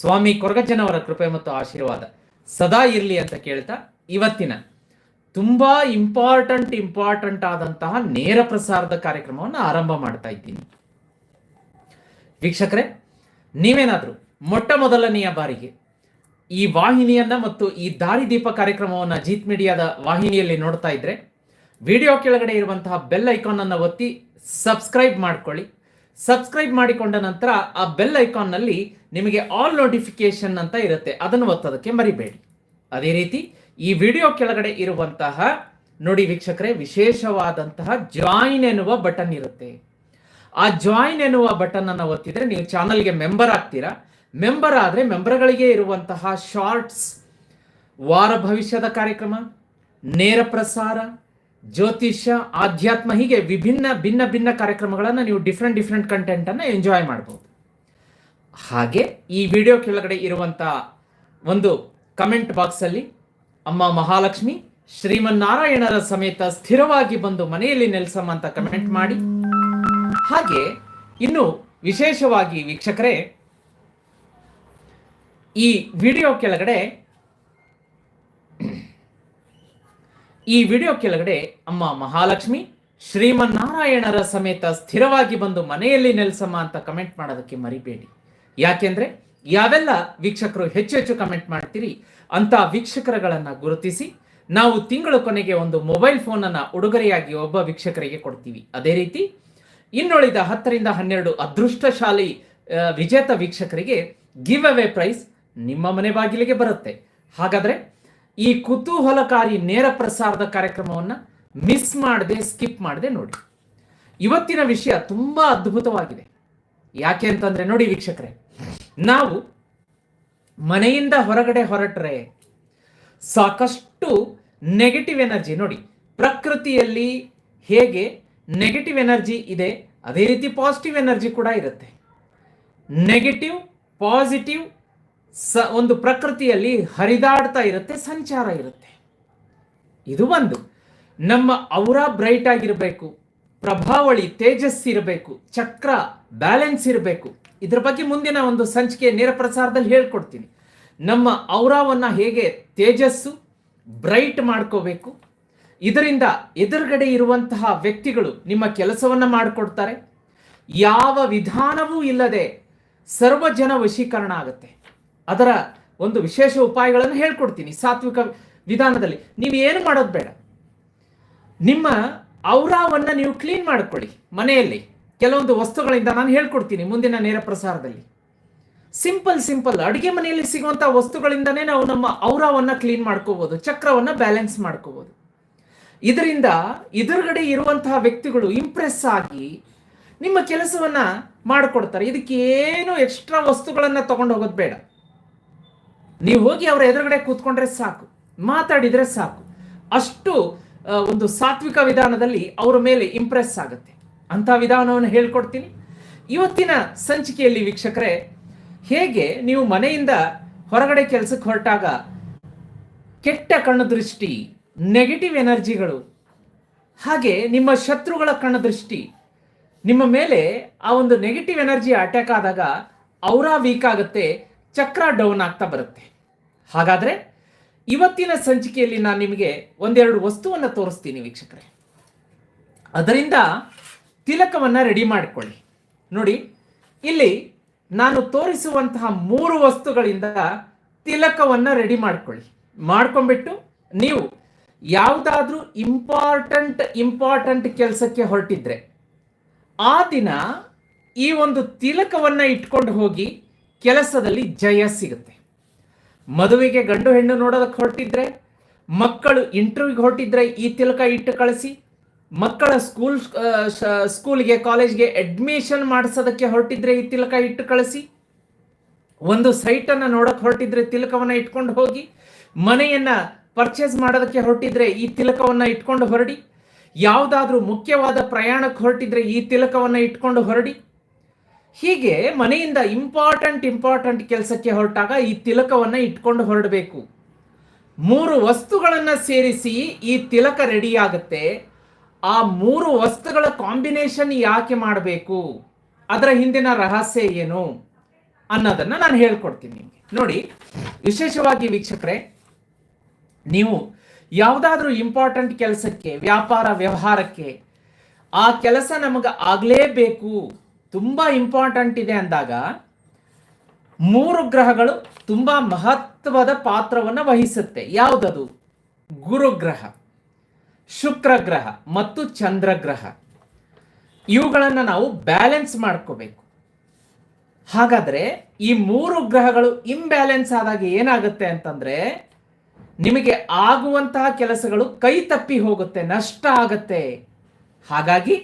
ಸ್ವಾಮಿ ಕೊರಗಜ್ಜನವರ ಕೃಪೆ ಮತ್ತು ಆಶೀರ್ವಾದ ಸದಾ ಇರಲಿ ಅಂತ ಕೇಳ್ತಾ ಇವತ್ತಿನ ತುಂಬಾ ಇಂಪಾರ್ಟೆಂಟ್ ಇಂಪಾರ್ಟೆಂಟ್ ಆದಂತಹ ನೇರ ಪ್ರಸಾರದ ಕಾರ್ಯಕ್ರಮವನ್ನು ಆರಂಭ ಮಾಡ್ತಾ ಇದ್ದೀನಿ. ವೀಕ್ಷಕರೇ, ನೀವೇನಾದರೂ ಮೊಟ್ಟ ಮೊದಲನೆಯ ಬಾರಿಗೆ ಈ ವಾಹಿನಿಯನ್ನ ಮತ್ತು ಈ ದಾರಿದೀಪ ಕಾರ್ಯಕ್ರಮವನ್ನ ಜೀತ್ ಮೀಡಿಯಾದ ವಾಹಿನಿಯಲ್ಲಿ ನೋಡ್ತಾ ಇದ್ರೆ, ವಿಡಿಯೋ ಕೆಳಗಡೆ ಇರುವಂತಹ ಬೆಲ್ ಐಕಾನ್ ಅನ್ನು ಒತ್ತಿ ಸಬ್ಸ್ಕ್ರೈಬ್ ಮಾಡ್ಕೊಳ್ಳಿ. ಸಬ್ಸ್ಕ್ರೈಬ್ ಮಾಡಿಕೊಂಡ ನಂತರ ಆ ಬೆಲ್ ಐಕಾನ್ನಲ್ಲಿ ನಿಮಗೆ ಆಲ್ ನೋಟಿಫಿಕೇಶನ್ ಅಂತ ಇರುತ್ತೆ. ಅದನ್ನು ಒತ್ತೋದಕ್ಕೆ ಮರಿಬೇಡಿ. ಅದೇ ರೀತಿ ಈ ವಿಡಿಯೋ ಕೆಳಗಡೆ ಇರುವಂತಹ ನೋಡಿ ವೀಕ್ಷಕರೇ, ವಿಶೇಷವಾದಂತಹ ಜಾಯಿನ್ ಎನ್ನುವ ಬಟನ್ ಇರುತ್ತೆ. ಆ ಜಾಯಿನ್ ಎನ್ನುವ ಬಟನ್ ಅನ್ನು ಒತ್ತಿದ್ರೆ ನೀವು ಚಾನಲ್ಗೆ ಮೆಂಬರ್ ಆಗ್ತೀರಾ? ಮೆಂಬರ್ ಆದರೆ ಮೆಂಬರ್ಗಳಿಗೆ ಇರುವಂತಹ ಶಾರ್ಟ್ಸ್ ವಾರ ಭವಿಷ್ಯದ ಕಾರ್ಯಕ್ರಮ, ನೇರ ಪ್ರಸಾರ ಜ್ಯೋತಿಷ್ಯ, ಆಧ್ಯಾತ್ಮ, ಹೀಗೆ ವಿಭಿನ್ನ, ಭಿನ್ನ ಭಿನ್ನ ಕಾರ್ಯಕ್ರಮಗಳನ್ನು ನೀವು ಡಿಫ್ರೆಂಟ್ ಡಿಫ್ರೆಂಟ್ ಕಂಟೆಂಟನ್ನು ಎಂಜಾಯ್ ಮಾಡ್ಬೋದು. ಹಾಗೆ ಈ ವಿಡಿಯೋ ಕೆಳಗಡೆ ಇರುವಂಥ ಒಂದು ಕಮೆಂಟ್ ಬಾಕ್ಸಲ್ಲಿ ಅಮ್ಮ ಮಹಾಲಕ್ಷ್ಮಿ ಶ್ರೀಮನ್ನಾರಾಯಣರ ಸಮೇತ ಸ್ಥಿರವಾಗಿ ಬಂದು ಮನೆಯಲ್ಲಿ ನೆಲೆಸಮ್ಮ ಅಂತ ಕಮೆಂಟ್ ಮಾಡಿ. ಹಾಗೆ ಇನ್ನು ವಿಶೇಷವಾಗಿ ವೀಕ್ಷಕರೇ ಈ ವಿಡಿಯೋ ಕೆಳಗಡೆ ಈ ವಿಡಿಯೋ ಕೆಳಗಡೆ ಅಮ್ಮ ಮಹಾಲಕ್ಷ್ಮಿ, ಶ್ರೀಮನ್ನಾರಾಯಣರ ಸಮೇತ ಸ್ಥಿರವಾಗಿ ಬಂದು ಮನೆಯಲ್ಲಿ ನೆಲೆಸಮ್ಮ ಅಂತ ಕಮೆಂಟ್ ಮಾಡೋದಕ್ಕೆ ಮರಿಬೇಡಿ. ಯಾಕೆಂದ್ರೆ ಯಾವೆಲ್ಲ ವೀಕ್ಷಕರು ಹೆಚ್ಚು ಹೆಚ್ಚು ಕಮೆಂಟ್ ಮಾಡ್ತೀರಿ, ಅಂತ ವೀಕ್ಷಕರುಗಳನ್ನ ಗುರುತಿಸಿ ನಾವು ತಿಂಗಳ ಕೊನೆಗೆ ಒಂದು ಮೊಬೈಲ್ ಫೋನನ್ನು ಉಡುಗೊರೆಯಾಗಿ ಒಬ್ಬ ವೀಕ್ಷಕರಿಗೆ ಕೊಡ್ತೀವಿ. ಅದೇ ರೀತಿ ಇನ್ನುಳಿದ ಹತ್ತರಿಂದ ಹನ್ನೆರಡು ಅದೃಷ್ಟಶಾಲಿ ವಿಜೇತ ವೀಕ್ಷಕರಿಗೆ ಗಿವ್ ಅವೇ ಪ್ರೈಸ್ ನಿಮ್ಮ ಮನೆ ಬಾಗಿಲಿಗೆ ಬರುತ್ತೆ. ಹಾಗಾದ್ರೆ ಈ ಕುತೂಹಲಕಾರಿ ನೇರ ಪ್ರಸಾರದ ಕಾರ್ಯಕ್ರಮವನ್ನ ಮಿಸ್ ಮಾಡದೆ ಸ್ಕಿಪ್ ಮಾಡದೆ ನೋಡಿ. ಇವತ್ತಿನ ವಿಷಯ ತುಂಬಾ ಅದ್ಭುತವಾಗಿದೆ. ಯಾಕೆ ಅಂತಂದ್ರೆ ನೋಡಿ ವೀಕ್ಷಕರೇ, ನಾವು ಮನೆಯಿಂದ ಹೊರಗಡೆ ಹೊರಟ್ರೆ ಸಾಕಷ್ಟು ನೆಗೆಟಿವ್ ಎನರ್ಜಿ ನೋಡಿ, ಪ್ರಕೃತಿಯಲ್ಲಿ ಹೇಗೆ ನೆಗೆಟಿವ್ ಎನರ್ಜಿ ಇದೆ, ಅದೇ ರೀತಿ ಪಾಸಿಟಿವ್ ಎನರ್ಜಿ ಕೂಡ ಇರುತ್ತೆ. ನೆಗೆಟಿವ್ ಪಾಸಿಟಿವ್ ಸ ಒಂದು ಪ್ರಕೃತಿಯಲ್ಲಿ ಹರಿದಾಡ್ತಾ ಇರುತ್ತೆ, ಸಂಚಾರ ಇರುತ್ತೆ. ಇದು ಒಂದು. ನಮ್ಮ ಔರ ಬ್ರೈಟ್ ಆಗಿರಬೇಕು, ಪ್ರಭಾವಳಿ, ತೇಜಸ್ ಇರಬೇಕು, ಚಕ್ರ ಬ್ಯಾಲೆನ್ಸ್ ಇರಬೇಕು. ಇದ್ರ ಬಗ್ಗೆ ಮುಂದಿನ ಒಂದು ಸಂಚಿಕೆ ನೇರ ಪ್ರಸಾರದಲ್ಲಿ ಹೇಳ್ಕೊಡ್ತೀನಿ. ನಮ್ಮ ಔರಾವನ್ನ ಹೇಗೆ ತೇಜಸ್ಸು ಬ್ರೈಟ್ ಮಾಡ್ಕೋಬೇಕು, ಇದರಿಂದ ಎದುರುಗಡೆ ಇರುವಂತಹ ವ್ಯಕ್ತಿಗಳು ನಿಮ್ಮ ಕೆಲಸವನ್ನ ಮಾಡಿಕೊಡ್ತಾರೆ. ಯಾವ ವಿಧಾನವೂ ಇಲ್ಲದೆ ಸರ್ವಜನ ವಶೀಕರಣ ಆಗುತ್ತೆ. ಅದರ ಒಂದು ವಿಶೇಷ ಉಪಾಯಗಳನ್ನು ಹೇಳ್ಕೊಡ್ತೀನಿ ಸಾತ್ವಿಕ ವಿಧಾನದಲ್ಲಿ. ನೀವು ಏನು ಮಾಡೋದು ಬೇಡ. ನಿಮ್ಮ ಔರಾವನ್ನ ನೀವು ಕ್ಲೀನ್ ಮಾಡಿಕೊಳ್ಳಿ ಮನೆಯಲ್ಲಿ. ಕೆಲವೊಂದು ವಸ್ತುಗಳಿಂದ ನಾನು ಹೇಳ್ಕೊಡ್ತೀನಿ ಮುಂದಿನ ನೇರ ಪ್ರಸಾರದಲ್ಲಿ. ಸಿಂಪಲ್ ಸಿಂಪಲ್ ಅಡುಗೆ ಮನೆಯಲ್ಲಿ ಸಿಗುವಂಥ ವಸ್ತುಗಳಿಂದನೇ ನಾವು ನಮ್ಮ ಔರಾವನ್ನ ಕ್ಲೀನ್ ಮಾಡ್ಕೋಬೋದು, ಚಕ್ರವನ್ನು ಬ್ಯಾಲೆನ್ಸ್ ಮಾಡ್ಕೋಬೋದು. ಇದರಿಂದ ಎದುರುಗಡೆ ಇರುವಂತಹ ವ್ಯಕ್ತಿಗಳು ಇಂಪ್ರೆಸ್ ಆಗಿ ನಿಮ್ಮ ಕೆಲಸವನ್ನು ಮಾಡಿಕೊಡ್ತಾರೆ. ಇದಕ್ಕೆ ಏನು ಎಕ್ಸ್ಟ್ರಾ ವಸ್ತುಗಳನ್ನು ತೊಗೊಂಡು ಹೋಗೋದು ಬೇಡ. ನೀವು ಹೋಗಿ ಅವರ ಎದುರುಗಡೆ ಕೂತ್ಕೊಂಡ್ರೆ ಸಾಕು, ಮಾತಾಡಿದರೆ ಸಾಕು. ಅಷ್ಟು ಒಂದು ಸಾತ್ವಿಕ ವಿಧಾನದಲ್ಲಿ ಅವರ ಮೇಲೆ ಇಂಪ್ರೆಸ್ ಆಗುತ್ತೆ. ಅಂಥ ವಿಧಾನವನ್ನು ಹೇಳ್ಕೊಡ್ತೀನಿ. ಇವತ್ತಿನ ಸಂಚಿಕೆಯಲ್ಲಿ ವೀಕ್ಷಕರೇ, ಹೇಗೆ ನೀವು ಮನೆಯಿಂದ ಹೊರಗಡೆ ಕೆಲಸಕ್ಕೆ ಹೊರಟಾಗ ಕೆಟ್ಟ ಕಣ್ಣು ದೃಷ್ಟಿ ನೆಗೆಟಿವ್ ಎನರ್ಜಿಗಳು, ಹಾಗೆ ನಿಮ್ಮ ಶತ್ರುಗಳ ಕಣ್ಣು ದೃಷ್ಟಿ ನಿಮ್ಮ ಮೇಲೆ ಆ ಒಂದು ನೆಗೆಟಿವ್ ಎನರ್ಜಿ ಅಟ್ಯಾಕ್ ಆದಾಗ ಅವರ ವೀಕ್ ಆಗುತ್ತೆ ಚಕ್ರ ಡೌನ್ ಆಗ್ತಾ ಬರುತ್ತೆ. ಹಾಗಾದರೆ ಇವತ್ತಿನ ಸಂಚಿಕೆಯಲ್ಲಿ ನಾನು ನಿಮಗೆ ಒಂದೆರಡು ವಸ್ತುವನ್ನು ತೋರಿಸ್ತೀನಿ ವೀಕ್ಷಕರೇ. ಅದರಿಂದ ತಿಲಕವನ್ನು ರೆಡಿ ಮಾಡಿಕೊಳ್ಳಿ. ನೋಡಿ, ಇಲ್ಲಿ ನಾನು ತೋರಿಸುವಂತಹ ಮೂರು ವಸ್ತುಗಳಿಂದ ತಿಲಕವನ್ನು ರೆಡಿ ಮಾಡ್ಕೊಳ್ಳಿ. ಮಾಡ್ಕೊಂಡ್ಬಿಟ್ಟು ನೀವು ಯಾವುದಾದ್ರೂ ಇಂಪಾರ್ಟೆಂಟ್ ಇಂಪಾರ್ಟೆಂಟ್ ಕೆಲಸಕ್ಕೆ ಹೊರಟಿದ್ರೆ ಆ ದಿನ ಈ ಒಂದು ತಿಲಕವನ್ನು ಇಟ್ಕೊಂಡು ಹೋಗಿ ಕೆಲಸದಲ್ಲಿ ಜಯ ಸಿಗುತ್ತೆ. ಮದುವೆಗೆ ಗಂಡು ಹೆಣ್ಣು ನೋಡೋದಕ್ಕೆ ಹೊರಟಿದ್ರೆ, ಮಕ್ಕಳು ಇಂಟರ್ವ್ಯೂಗೆ ಹೊರಟಿದ್ರೆ ಈ ತಿಲಕ ಇಟ್ಟು ಕಳಿಸಿ, ಮಕ್ಕಳ ಸ್ಕೂಲ್ ಸ್ಕೂಲ್ಗೆ ಕಾಲೇಜ್ಗೆ ಅಡ್ಮಿಷನ್ ಮಾಡಿಸೋದಕ್ಕೆ ಹೊರಟಿದ್ರೆ ಈ ತಿಲಕ ಇಟ್ಟು ಕಳಿಸಿ, ಒಂದು ಸೈಟನ್ನು ನೋಡೋಕೆ ಹೊರಟಿದ್ರೆ ತಿಲಕವನ್ನು ಇಟ್ಕೊಂಡು ಹೋಗಿ, ಮನೆಯನ್ನು ಪರ್ಚೇಸ್ ಮಾಡೋದಕ್ಕೆ ಹೊರಟಿದ್ರೆ ಈ ತಿಲಕವನ್ನು ಇಟ್ಕೊಂಡು ಹೊರಡಿ, ಯಾವುದಾದ್ರೂ ಮುಖ್ಯವಾದ ಪ್ರಯಾಣಕ್ಕೆ ಹೊರಟಿದ್ರೆ ಈ ತಿಲಕವನ್ನು ಇಟ್ಕೊಂಡು ಹೊರಡಿ ಹೀಗೆ ಮನೆಯಿಂದ ಇಂಪಾರ್ಟೆಂಟ್ ಇಂಪಾರ್ಟೆಂಟ್ ಕೆಲಸಕ್ಕೆ ಹೊರಟಾಗ ಈ ತಿಲಕವನ್ನು ಇಟ್ಕೊಂಡು ಹೊರಡಬೇಕು. ಮೂರು ವಸ್ತುಗಳನ್ನು ಸೇರಿಸಿ ಈ ತಿಲಕ ರೆಡಿ ಆಗುತ್ತೆ. ಆ ಮೂರು ವಸ್ತುಗಳ ಕಾಂಬಿನೇಷನ್ ಯಾಕೆ ಮಾಡಬೇಕು? ಅದರ ಹಿಂದಿನ ರಹಸ್ಯ ಏನು? ಅನ್ನೋದನ್ನ ನಾನು ಹೇಳ್ಕೊಡ್ತೀನಿ ನೋಡಿ, ವಿಶೇಷವಾಗಿ ವೀಕ್ಷಕರೇ, ನೀವು ಯಾವುದಾದ್ರೂ ಇಂಪಾರ್ಟೆಂಟ್ ಕೆಲಸಕ್ಕೆ, ವ್ಯಾಪಾರ ವ್ಯವಹಾರಕ್ಕೆ ಆ ಕೆಲಸ ನಮಗೆ ಆಗಲೇಬೇಕು. ತುಂಬ ಇಂಪಾರ್ಟೆಂಟ್ ಇದೆ ಅಂದಾಗ ಮೂರು ಗ್ರಹಗಳು ತುಂಬ ಮಹತ್ವದ ಪಾತ್ರವನ್ನು ವಹಿಸುತ್ತೆ. ಯಾವುದದು? ಶುಕ್ರ ಗ್ರಹ ಮತ್ತು ಚಂದ್ರ ಗ್ರಹ ಇವುಗಳನ್ನು ನಾವು ಬ್ಯಾಲೆನ್ಸ್ ಮಾಡ್ಕೋಬೇಕು. ಹಾಗಾದ್ರೆ ಈ ಮೂರು ಗ್ರಹಗಳು ಇಂಬ್ಯಾಲೆನ್ಸ್ ಆದಾಗ ಏನಾಗುತ್ತೆ ಅಂತಂದ್ರೆ ನಿಮಗೆ ಆಗುವಂತಹ ಕೆಲಸಗಳು ಕೈ ತಪ್ಪಿ ಹೋಗುತ್ತೆ, ನಷ್ಟ ಆಗುತ್ತೆ. ಹಾಗಾಗಿ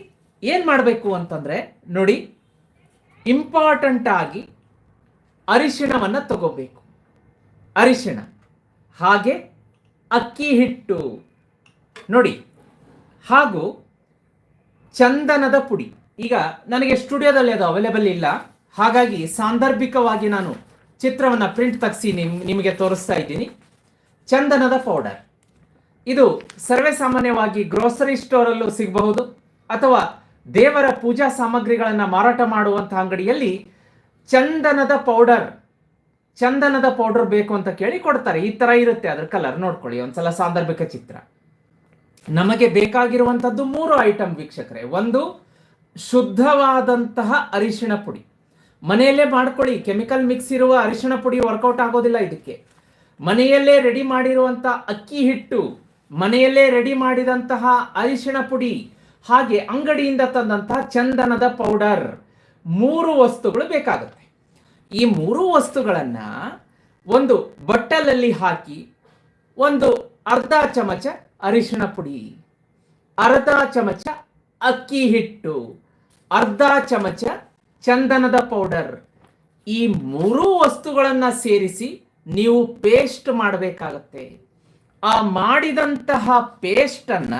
ಏನ್ ಮಾಡಬೇಕು ಅಂತಂದ್ರೆ, ನೋಡಿ ಇಂಪಾರ್ಟೆಂಟ್ ಆಗಿ ಅರಿಶಿಣವನ್ನು ತಗೋಬೇಕು. ಅರಿಶಿಣ. ಹಾಗೆ ಅಕ್ಕಿ ಹಿಟ್ಟು. ನೋಡಿ, ಹಾಗೂ ಚಂದನದ ಪುಡಿ. ಈಗ ನನಗೆ ಸ್ಟುಡಿಯೋದಲ್ಲಿ ಅದು ಅವೈಲೇಬಲ್ ಇಲ್ಲ. ಹಾಗಾಗಿ ಸಾಂದರ್ಭಿಕವಾಗಿ ನಾನು ಚಿತ್ರವನ್ನು ಪ್ರಿಂಟ್ ತೆಗೆಸಿ ನಿಮ್, ನಿಮಗೆ ತೋರಿಸ್ತಾ ಇದ್ದೀನಿ. ಚಂದನದ ಪೌಡರ್ ಇದು ಸರ್ವೇ ಸಾಮಾನ್ಯವಾಗಿ ಗ್ರೋಸರಿ ಸ್ಟೋರಲ್ಲೂ ಸಿಗಬಹುದು ಅಥವಾ ದೇವರ ಪೂಜಾ ಸಾಮಗ್ರಿಗಳನ್ನು ಮಾರಾಟ ಮಾಡುವಂಥ ಅಂಗಡಿಯಲ್ಲಿ ಚಂದನದ ಪೌಡರ್ ಚಂದನದ ಪೌಡರ್ ಬೇಕು ಅಂತ ಕೇಳಿ ಕೊಡ್ತಾರೆ. ಈ ತರ ಇರುತ್ತೆ ಅದ್ರ ಕಲರ್ ನೋಡ್ಕೊಳ್ಳಿ, ಒಂದ್ಸಲ ಸಾಂದರ್ಭಿಕ ಚಿತ್ರ. ನಮಗೆ ಬೇಕಾಗಿರುವಂಥದ್ದು ಮೂರು ಐಟಮ್ ವೀಕ್ಷಕರೇ. ಒಂದು, ಶುದ್ಧವಾದಂತಹ ಅರಿಶಿಣ ಪುಡಿ. ಮನೆಯಲ್ಲೇ ಮಾಡ್ಕೊಳ್ಳಿ ಕೆಮಿಕಲ್ ಮಿಕ್ಸ್ ಇರುವ ಅರಿಶಿಣ ಪುಡಿ ವರ್ಕೌಟ್ ಆಗೋದಿಲ್ಲ ಇದಕ್ಕೆ. ಮನೆಯಲ್ಲೇ ರೆಡಿ ಮಾಡಿರುವಂಥ ಅಕ್ಕಿ ಹಿಟ್ಟು, ಮನೆಯಲ್ಲೇ ರೆಡಿ ಮಾಡಿದಂತಹ ಅರಿಶಿಣ ಪುಡಿ ಹಾಗೆ ಅಂಗಡಿಯಿಂದ ತಂದಂತಹ ಚಂದನದ ಪೌಡರ್ ಮೂರು ವಸ್ತುಗಳು ಬೇಕಾಗುತ್ತೆ. ಈ ಮೂರು ವಸ್ತುಗಳನ್ನ ಒಂದು ಬಟ್ಟಲಲ್ಲಿ ಹಾಕಿ, ಒಂದು ಅರ್ಧ ಚಮಚ ಅರಿಶಿಣ ಪುಡಿ, ಅರ್ಧ ಚಮಚ ಅಕ್ಕಿ ಹಿಟ್ಟು, ಅರ್ಧ ಚಮಚ ಚಂದನದ ಪೌಡರ್ ಈ ಮೂರೂ ವಸ್ತುಗಳನ್ನು ಸೇರಿಸಿ ನೀವು ಪೇಸ್ಟ್ ಮಾಡಬೇಕಾಗತ್ತೆ. ಆ ಮಾಡಿದಂತಹ ಪೇಸ್ಟನ್ನ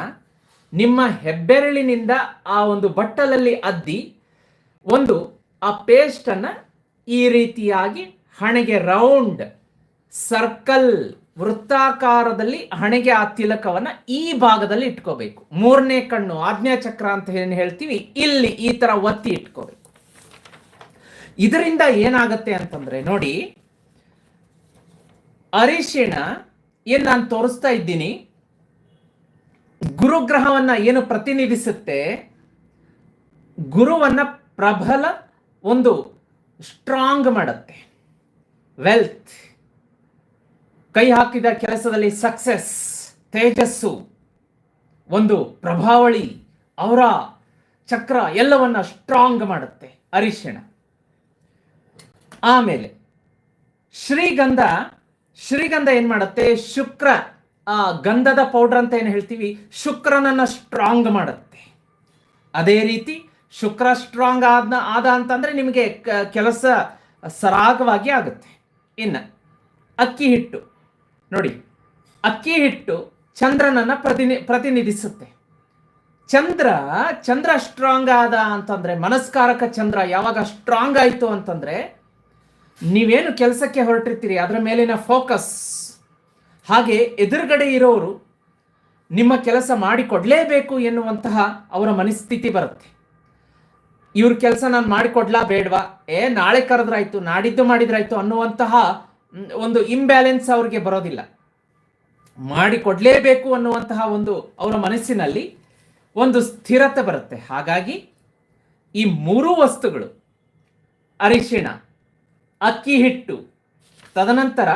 ನಿಮ್ಮ ಹೆಬ್ಬೆರಳಿನಿಂದ ಆ ಒಂದು ಬಟ್ಟಲಲ್ಲಿ ಅದ್ದಿ ಒಂದು ಆ ಪೇಸ್ಟನ್ನು ಈ ರೀತಿಯಾಗಿ ಹಣೆಗೆ ರೌಂಡ್ ಸರ್ಕಲ್ ವೃತ್ತಾಕಾರದಲ್ಲಿ ಹಣೆಗೆ ಆ ತಿಲಕವನ್ನು ಈ ಭಾಗದಲ್ಲಿ ಇಟ್ಕೋಬೇಕು. ಮೂರನೇ ಕಣ್ಣು ಆಜ್ಞಾ ಚಕ್ರ ಅಂತ ಏನು ಹೇಳ್ತೀವಿ? ಇಲ್ಲಿ ಈ ತರ ಒತ್ತಿ ಇಟ್ಕೋಬೇಕು. ಇದರಿಂದ ಏನಾಗತ್ತೆ ಅಂತಂದ್ರೆ ನೋಡಿ, ಅರಿಶಿಣ ಏನು ನಾನು ತೋರಿಸ್ತಾ ಇದ್ದೀನಿ? ಗುರುಗ್ರಹವನ್ನ ಏನು ಪ್ರತಿನಿಧಿಸುತ್ತೆ? ಗುರುವನ್ನ ಪ್ರಬಲ ಒಂದು ಸ್ಟ್ರಾಂಗ್ ಮಾಡುತ್ತೆ. ವೆಲ್ತ್. ಕೈ ಹಾಕಿದ ಕೆಲಸದಲ್ಲಿ ಸಕ್ಸೆಸ್, ತೇಜಸ್ಸು, ಒಂದು ಪ್ರಭಾವಳಿ, ಅವರ ಚಕ್ರ ಎಲ್ಲವನ್ನ ಸ್ಟ್ರಾಂಗ್ ಮಾಡುತ್ತೆ ಅರಿಶಿಣ. ಆಮೇಲೆ ಶ್ರೀಗಂಧ ಶ್ರೀಗಂಧ ಏನು ಮಾಡುತ್ತೆ? ಶುಕ್ರ. ಆ ಗಂಧದ ಪೌಡರ್ ಅಂತ ಏನು ಹೇಳ್ತೀವಿ? ಶುಕ್ರನನ್ನು ಸ್ಟ್ರಾಂಗ್ ಮಾಡುತ್ತೆ. ಅದೇ ರೀತಿ ಶುಕ್ರ ಸ್ಟ್ರಾಂಗ್ ಆದ ಆದ ಅಂತಂದರೆ ನಿಮಗೆ ಕೆಲಸ ಸರಾಗವಾಗಿ ಆಗುತ್ತೆ. ಇನ್ನು ಅಕ್ಕಿ ಹಿಟ್ಟು. ನೋಡಿ, ಅಕ್ಕಿ ಹಿಟ್ಟು ಚಂದ್ರನನ್ನು ಪ್ರತಿನಿ, ಪ್ರತಿನಿಧಿಸುತ್ತೆ. ಚಂದ್ರ ಚಂದ್ರ ಸ್ಟ್ರಾಂಗ್ ಆದ ಅಂತಂದರೆ, ಮನಸ್ಕಾರಕ ಚಂದ್ರ ಯಾವಾಗ ಸ್ಟ್ರಾಂಗ್ ಆಯಿತು ಅಂತಂದರೆ, ನೀವೇನು ಕೆಲಸಕ್ಕೆ ಹೊರಟಿರ್ತೀರಿ, ಅದರ ಮೇಲಿನ ಫೋಕಸ್ ಹಾಗೆ ಎದುರುಗಡೆ ಇರೋರು ನಿಮ್ಮ ಕೆಲಸ ಮಾಡಿಕೊಡಲೇಬೇಕು ಎನ್ನುವಂತಹ ಅವರ ಮನಸ್ಥಿತಿ ಬರುತ್ತೆ. ಇವ್ರ ಕೆಲಸ ನಾನು ಮಾಡಿಕೊಡ್ಲಾ ಬೇಡವಾ? ಏ, ನಾಳೆ ಕರೆದ್ರಾಯ್ತು, ನಾಡಿದ್ದು ಮಾಡಿದ್ರಾಯ್ತು ಅನ್ನುವಂತಹ ಒಂದು ಇಂಬ್ಯಾಲೆನ್ಸ್ ಅವ್ರಿಗೆ ಬರೋದಿಲ್ಲ. ಮಾಡಿಕೊಡ್ಲೇಬೇಕು ಅನ್ನುವಂತಹ ಒಂದು ಅವರ ಮನಸ್ಸಿನಲ್ಲಿ ಒಂದು ಸ್ಥಿರತೆ ಬರುತ್ತೆ. ಹಾಗಾಗಿ ಈ ಮೂರು ವಸ್ತುಗಳು ಅರಿಶಿಣ, ಅಕ್ಕಿ ಹಿಟ್ಟು, ತದನಂತರ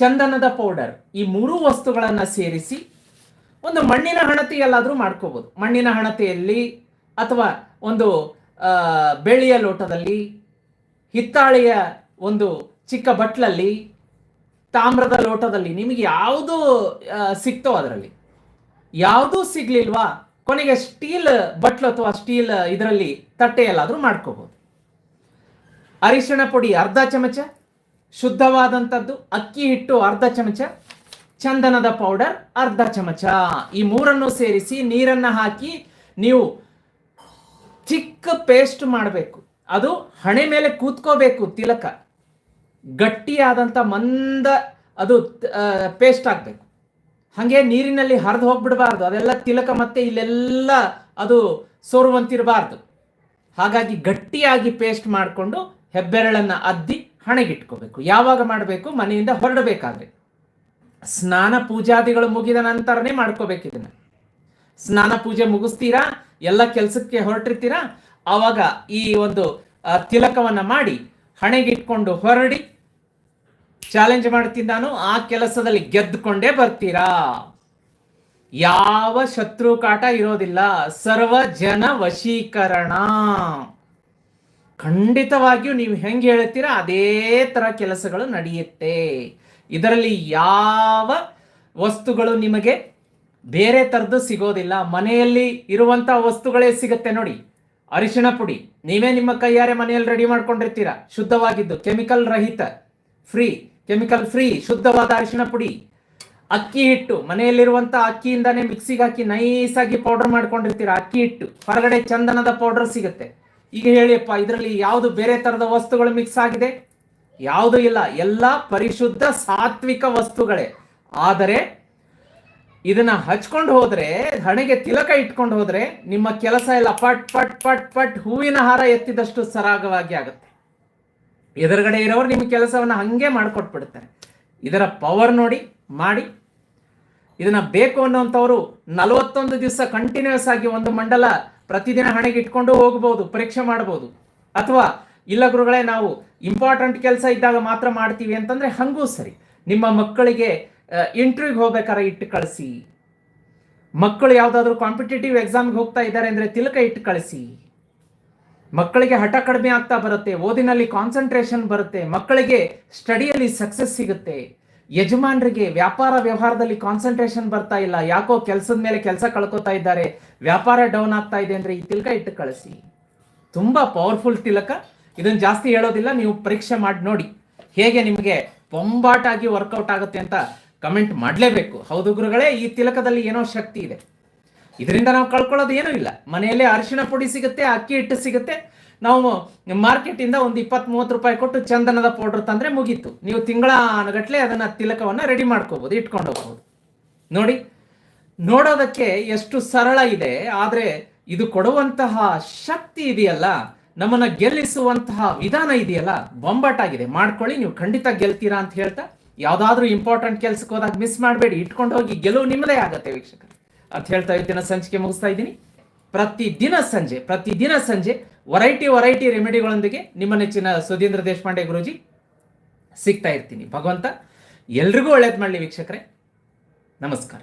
ಚಂದನದ ಪೌಡರ್ ಈ ಮೂರು ವಸ್ತುಗಳನ್ನು ಸೇರಿಸಿ ಒಂದು ಮಣ್ಣಿನ ಹಣತೆಯಲ್ಲಾದರೂ ಮಾಡ್ಕೋಬೋದು. ಮಣ್ಣಿನ ಹಣತೆಯಲ್ಲಿ ಅಥವಾ ಒಂದು ಬೆಳ್ಳಿಯ ಲೋಟದಲ್ಲಿ, ಹಿತ್ತಾಳೆಯ ಒಂದು ಚಿಕ್ಕ ಬಟ್ಲಲ್ಲಿ, ತಾಮ್ರದ ಲೋಟದಲ್ಲಿ ನಿಮಗೆ ಯಾವುದು ಸಿಕ್ತೋ ಅದರಲ್ಲಿ. ಯಾವುದೂ ಸಿಗ್ಲಿಲ್ವಾ, ಕೊನೆಗೆ ಸ್ಟೀಲ್ ಬಟ್ಲು ಅಥವಾ ಸ್ಟೀಲ್ ಇದರಲ್ಲಿ ತಟ್ಟೆಯಲ್ಲಾದರೂ ಮಾಡ್ಕೋಬಹುದು ಅರಿಶಿಣ ಪುಡಿ ಅರ್ಧ ಚಮಚ ಶುದ್ಧವಾದಂಥದ್ದು, ಅಕ್ಕಿ ಹಿಟ್ಟು ಅರ್ಧ ಚಮಚ, ಚಂದನದ ಪೌಡರ್ ಅರ್ಧ ಚಮಚ. ಈ ಮೂರನ್ನು ಸೇರಿಸಿ ನೀರನ್ನು ಹಾಕಿ ನೀವು ಚಿಕ್ಕ ಪೇಸ್ಟ್ ಮಾಡಬೇಕು. ಅದು ಹಣೆ ಮೇಲೆ ಕೂತ್ಕೋಬೇಕು ತಿಲಕ. ಗಟ್ಟಿಯಾದಂಥ ಮಂದ ಅದು ಪೇಸ್ಟ್ ಆಗಬೇಕು. ಹಾಗೆ ನೀರಿನಲ್ಲಿ ಹರಿದು ಹೋಗ್ಬಿಡಬಾರ್ದು. ಅದೆಲ್ಲ ತಿಲಕ ಮತ್ತೆ ಇಲ್ಲೆಲ್ಲ ಅದು ಸೋರುವಂತಿರಬಾರ್ದು. ಹಾಗಾಗಿ ಗಟ್ಟಿಯಾಗಿ ಪೇಸ್ಟ್ ಮಾಡಿಕೊಂಡು ಹೆಬ್ಬೆರಳನ್ನು ಅದ್ದಿ ಹಣೆಗಿಟ್ಕೋಬೇಕು. ಯಾವಾಗ ಮಾಡಬೇಕು? ಮನೆಯಿಂದ ಹೊರಡಬೇಕಾದ್ರೆ. ಸ್ನಾನ ಪೂಜಾದಿಗಳು ಮುಗಿದ ನಂತರನೇ ಮಾಡ್ಕೋಬೇಕು ಇದನ್ನ. ಸ್ನಾನ ಪೂಜೆ ಮುಗಿಸ್ತೀರಾ? ಎಲ್ಲ ಕೆಲಸಕ್ಕೆ ಹೊರಟಿರ್ತೀರಾ? ಆವಾಗ ಈ ಒಂದು ತಿಲಕವನ್ನ ಮಾಡಿ ಹಣೆಗಿಟ್ಕೊಂಡು ಹೊರಡಿ ಚಾಲೆಂಜ್ ಮಾಡ್ತೀನಿ ನಾನು. ಆ ಕೆಲಸದಲ್ಲಿ ಗೆದ್ದುಕೊಂಡೇ ಬರ್ತೀರಾ? ಯಾವ ಶತ್ರು ಕಾಟ ಇರೋದಿಲ್ಲ. ಸರ್ವ ಜನ ವಶೀಕರಣ. ಖಂಡಿತವಾಗಿಯೂ ನೀವು ಹೆಂಗೆ ಹೇಳ್ತೀರಾ ಅದೇ ತರ ಕೆಲಸಗಳು ನಡೆಯುತ್ತೆ. ಇದರಲ್ಲಿ ಯಾವ ವಸ್ತುಗಳು ನಿಮಗೆ ಬೇರೆ ಥರದ್ದು ಸಿಗೋದಿಲ್ಲ. ಮನೆಯಲ್ಲಿ ಇರುವಂಥ ವಸ್ತುಗಳೇ ಸಿಗುತ್ತೆ ನೋಡಿ. ಅರಿಶಿಣ ಪುಡಿ, ನೀವೇ ನಿಮ್ಮ ಕೈಯಾರೆ ಮನೆಯಲ್ಲಿ ರೆಡಿ ಮಾಡ್ಕೊಂಡಿರ್ತೀರಾ. ಶುದ್ಧವಾಗಿದ್ದು ಕೆಮಿಕಲ್ ರಹಿತ ಫ್ರೀ ಕೆಮಿಕಲ್ ಫ್ರೀ ಶುದ್ಧವಾದ ಅರಿಶಿಣ ಪುಡಿ. ಅಕ್ಕಿ ಹಿಟ್ಟು ಮನೆಯಲ್ಲಿರುವಂಥ ಅಕ್ಕಿಯಿಂದಾನೇ ಮಿಕ್ಸಿಗೆ ಹಾಕಿ ನೈಸ್ ಆಗಿ ಪೌಡರ್ ಮಾಡ್ಕೊಂಡಿರ್ತೀರಾ. ಅಕ್ಕಿ ಹಿಟ್ಟು, ಹೊರಗಡೆ ಚಂದನದ ಪೌಡರ್ ಸಿಗುತ್ತೆ. ಈಗ ಹೇಳಿಯಪ್ಪ, ಇದರಲ್ಲಿ ಯಾವುದು ಬೇರೆ ತರದ ವಸ್ತುಗಳು ಮಿಕ್ಸ್ ಆಗಿದೆ? ಯಾವುದು ಇಲ್ಲ, ಎಲ್ಲ ಪರಿಶುದ್ಧ ಸಾತ್ವಿಕ ವಸ್ತುಗಳೇ. ಆದರೆ, ಇದನ್ನ ಹಚ್ಕೊಂಡು ಹೋದ್ರೆ, ಹಣೆಗೆ ತಿಲಕ ಇಟ್ಕೊಂಡು ಹೋದ್ರೆ, ನಿಮ್ಮ ಕೆಲಸ ಎಲ್ಲ ಪಟ್ ಪಟ್ ಪಟ್ ಪಟ್ ಹೂವಿನ ಹಾರ ಎತ್ತಿದಷ್ಟು ಸರಾಗವಾಗಿ ಆಗುತ್ತೆ. ಎದುರುಗಡೆ ಇರೋರು ನಿಮ್ಮ ಕೆಲಸವನ್ನ ಹಂಗೆ ಮಾಡಿಕೊಟ್ಬಿಡ್ತಾರೆ. ಇದರ ಪವರ್ ನೋಡಿ, ಮಾಡಿ. ಇದನ್ನ ಬೇಕು ಅನ್ನೋಂಥವ್ರು ನಲವತ್ತೊಂದು ದಿವಸ ಕಂಟಿನ್ಯೂಸ್ ಆಗಿ ಒಂದು ಮಂಡಲ ಪ್ರತಿದಿನ ಹಣೆಗೆ ಇಟ್ಕೊಂಡು ಹೋಗ್ಬೋದು, ಪರೀಕ್ಷೆ ಮಾಡ್ಬೋದು. ಅಥವಾ, ಇಲ್ಲ ಗುರುಗಳೇ, ನಾವು ಇಂಪಾರ್ಟೆಂಟ್ ಕೆಲಸ ಇದ್ದಾಗ ಮಾತ್ರ ಮಾಡ್ತೀವಿ ಅಂತಂದ್ರೆ ಹಂಗೂ ಸರಿ. ನಿಮ್ಮ ಮಕ್ಕಳಿಗೆ ಇಂಟರ್ವ್ಯೂಗೆ ಹೋಗ್ಬೇಕಾದ್ರೆ ಇಟ್ಟು ಕಳಿಸಿ. ಮಕ್ಕಳು ಯಾವುದಾದ್ರೂ ಕಾಂಪಿಟೇಟಿವ್ ಎಕ್ಸಾಮ್ಗೆ ಹೋಗ್ತಾ ಇದ್ದಾರೆ ಅಂದ್ರೆ ತಿಲಕ ಇಟ್ಟು ಕಳಿಸಿ. ಮಕ್ಕಳಿಗೆ ಹಠ ಕಡಿಮೆ ಆಗ್ತಾ ಬರುತ್ತೆ, ಓದಿನಲ್ಲಿ ಕಾನ್ಸಂಟ್ರೇಷನ್ ಬರುತ್ತೆ, ಮಕ್ಕಳಿಗೆ ಸ್ಟಡಿಯಲ್ಲಿ ಸಕ್ಸಸ್ ಸಿಗುತ್ತೆ. ಯಜಮಾನರಿಗೆ ವ್ಯಾಪಾರ ವ್ಯವಹಾರದಲ್ಲಿ ಕಾನ್ಸಂಟ್ರೇಷನ್ ಬರ್ತಾ ಇಲ್ಲ. ಯಾಕೋ ಕೆಲಸದ ಮೇಲೆ ಕೆಲಸ ಕಳ್ಕೊತಾ ಇದ್ದಾರೆ. ವ್ಯಾಪಾರ ಡೌನ್ ಆಗ್ತಾ ಇದೆ ಅಂದ್ರೆ ಈ ತಿಲಕ ಇಟ್ಟು ಕಳಿಸಿ. ತುಂಬಾ ಪವರ್ಫುಲ್ ತಿಲಕ. ಇದನ್ನ ಜಾಸ್ತಿ ಹೇಳೋದಿಲ್ಲ, ನೀವು ಪರೀಕ್ಷೆ ಮಾಡಿ ನೋಡಿ. ಹೇಗೆ ನಿಮಗೆ ಬೊಂಬಾಟಾಗಿ ವರ್ಕೌಟ್ ಆಗುತ್ತೆ ಅಂತ ಕಮೆಂಟ್ ಮಾಡಲೇಬೇಕು. ಹೌದು ಗುರುಗಳೇ, ಈ ತಿಲಕದಲ್ಲಿ ಏನೋ ಶಕ್ತಿ ಇದೆ. ಇದರಿಂದ ನಾವು ಕಳ್ಕೊಳ್ಳೋದು ಏನೂ ಇಲ್ಲ. ಮನೆಯಲ್ಲೇ ಅರಿಶಿಣ ಪುಡಿ ಸಿಗುತ್ತೆ, ಅಕ್ಕಿ ಹಿಟ್ಟು ಸಿಗುತ್ತೆ. ನಾವು ಮಾರ್ಕೆಟಿಂದ ಒಂದು ಇಪ್ಪತ್ತ್ ಮೂವತ್ತು ರೂಪಾಯಿ ಕೊಟ್ಟು ಚಂದನದ ಪೌಡರ್ ತಂದ್ರೆ ಮುಗೀತು. ನೀವು ತಿಂಗಳ ಅನಗಟ್ಲೆ ಅದನ್ನ ತಿಲಕವನ್ನ ರೆಡಿ ಮಾಡ್ಕೋಬೋದು, ಇಟ್ಕೊಂಡು ಹೋಗ್ಬೋದು. ನೋಡಿ, ನೋಡೋದಕ್ಕೆ ಎಷ್ಟು ಸರಳ ಇದೆ, ಆದ್ರೆ ಇದು ಕೊಡುವಂತಹ ಶಕ್ತಿ ಇದೆಯಲ್ಲ, ನಮ್ಮನ್ನ ಗೆಲ್ಲಿಸುವಂತಹ ವಿಧಾನ ಇದೆಯಲ್ಲ, ಬೊಂಬಾಟಾಗಿದೆ. ಮಾಡ್ಕೊಳ್ಳಿ, ನೀವು ಖಂಡಿತ ಗೆಲ್ತೀರಾ ಅಂತ ಹೇಳ್ತಾ, ಯಾವ್ದಾದ್ರೂ ಇಂಪಾರ್ಟೆಂಟ್ ಕೆಲ್ಸಕ್ಕೆ ಹೋದಾಗ ಮಿಸ್ ಮಾಡಬೇಡಿ, ಇಟ್ಕೊಂಡು ಹೋಗಿ ಗೆಲುವು ನಿಮ್ಮದೇ ಆಗತ್ತೆ ವೀಕ್ಷಕರು. ಅಂತ ಹೇಳ್ತಾ ಇವತ್ತಿನ ಸಂಚಿಕೆ ಮುಗಿಸ್ತಾ ಇದ್ದೀನಿ. ಪ್ರತಿದಿನ ಸಂಜೆ ಪ್ರತಿದಿನ ಸಂಜೆ ವೆರೈಟಿ ವೆರೈಟಿ ರೆಮಿಡಿಗಳೊಂದಿಗೆ ನಿಮ್ಮ ನೆಚ್ಚಿನ ಸುಧೀಂದ್ರ ದೇಶಪಾಂಡೆ ಗುರುಜಿ ಸಿಗ್ತಾ ಇರ್ತೀನಿ. ಭಗವಂತ ಎಲ್ರಿಗೂ ಒಳ್ಳೇದು ಮಾಡಲಿ ವೀಕ್ಷಕರೇ. ನಮಸ್ಕಾರ.